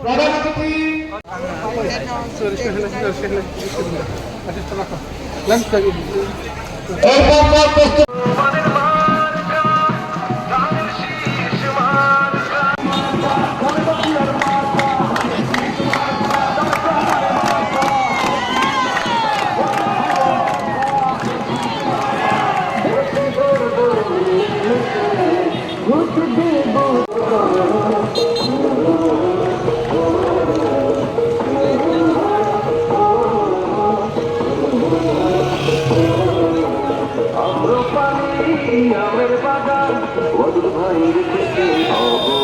প্রধান অতিথি এরপর পর প্রস্তুত সবাই বলো ধানের শীষ আরও জোরে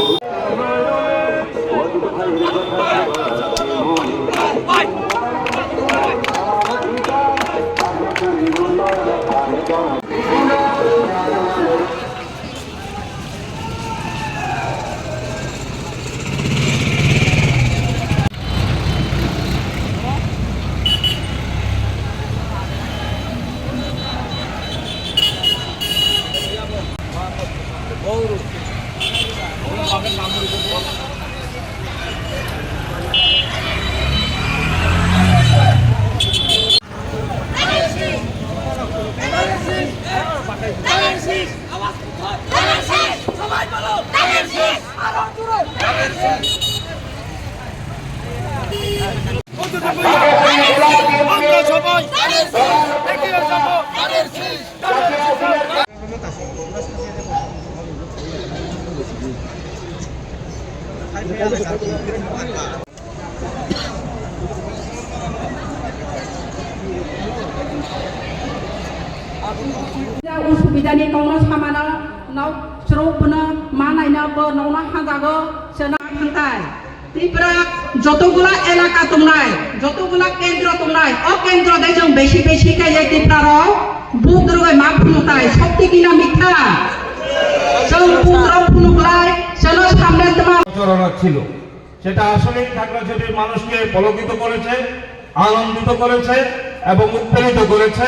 ধানের শীষ আমরা সবাই ধানের শীষ এগিয়ে যাব ধানের শীষ उसुबिदानि गावनो सामानो नाव स्रौबनो मा नायनोबो नावनो हाजागो सोना थांथाय ত্রিপুরা যতগুলা এলাকা তোমরাই যতগুলা কেন্দ্র তোমরাই ও কেন্দ্র দে जों বেশি বেশি কাইয়ে ত্রিপুরার বুদ্রগৈ মা ফুনুতাই সত্যি কিনা মিথ্যা जों বুদ্র ফুনুকলাই সেনো সামনে তোমার প্রচারণা ছিল সেটা আসলেই খাগড়াছড়ির মানুষকে পলকিত করেছে আনন্দিত করেছে এবং উৎপীড়িত করেছে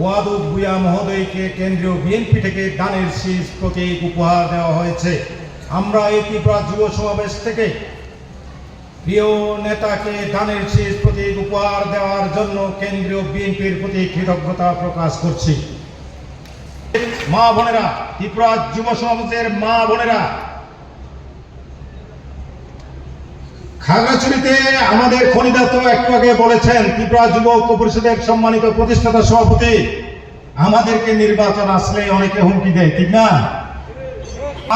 ওয়াদুদ ভুয়া মহোদয়কে কেন্দ্রীয় বিএনপি থেকে দানের শীষ প্রতীক উপহার দেওয়া হয়েছে। আমরা এই ত্রিপুরা যুব সমাবেশ থেকে প্রিয় নেতাকে দানের শীষ প্রতীক উপহার দেওয়ার জন্য কেন্দ্রীয় বিএনপির প্রতি কৃতজ্ঞতা প্রকাশ করছি। মা বোনেরা ত্রিপুরা যুব সমাবেশের মা বোনেরা খাগড়াছড়িতে আমাদের খনিদা তো একটু আগে বলেছেন, ত্রিপুরা যুব পরিষদের সম্মানিত প্রতিষ্ঠাতা সভাপতি, আমাদেরকে নির্বাচন আসলে অনেকে হুমকি দেয়, ঠিক না?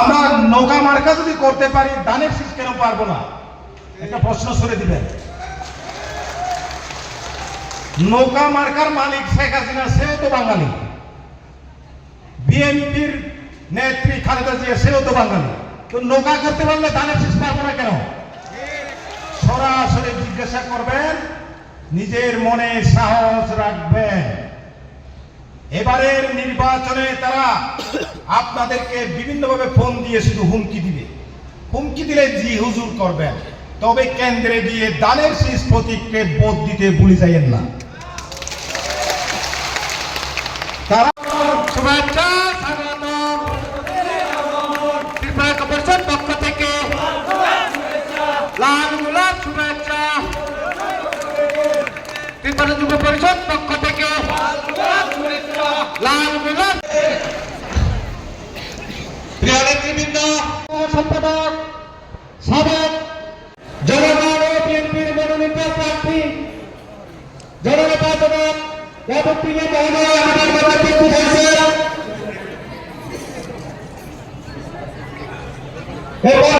আমরা নৌকা মার্কা যদি করতে পারি, দানের শীষ কেন পারব না? একটা প্রশ্ন সরে দিবেন। নৌকা মার্কার মালিক শেখ হাসিনা, সেও তো বাঙালি। বিএনপির নেত্রী খালেদা জিয়া, সেও তো বাঙালি। তো নৌকা করতে পারলে দানের শীষ পারব না কেন? সরাসরি জিজ্ঞাসা করবেন, নিজের মনে সাহস রাখবেন। এবারের নির্বাচনে তারা আপনাদেরকে বিভিন্নভাবে ফোন দিয়ে শুধু হুমকি দিবে। হুমকি দিলে জি হুজুর করবেন। তবে কেন্দ্রে গিয়ে দানের শীষ প্রতীককে বোধ দিতে ভুলে যাইয়েন না। তারা শুভেচ্ছা। পরিষদ পক্ষ থেকে লাল নেতৃবৃন্দ সম্পাদক সাবেক জনগণ ও বিএনপির মনোনীত প্রার্থী জননেতা জনাব যাদবপ্রিয় মহোদয় আমাদের মাঝে উপস্থিত হয়েছেন। এবং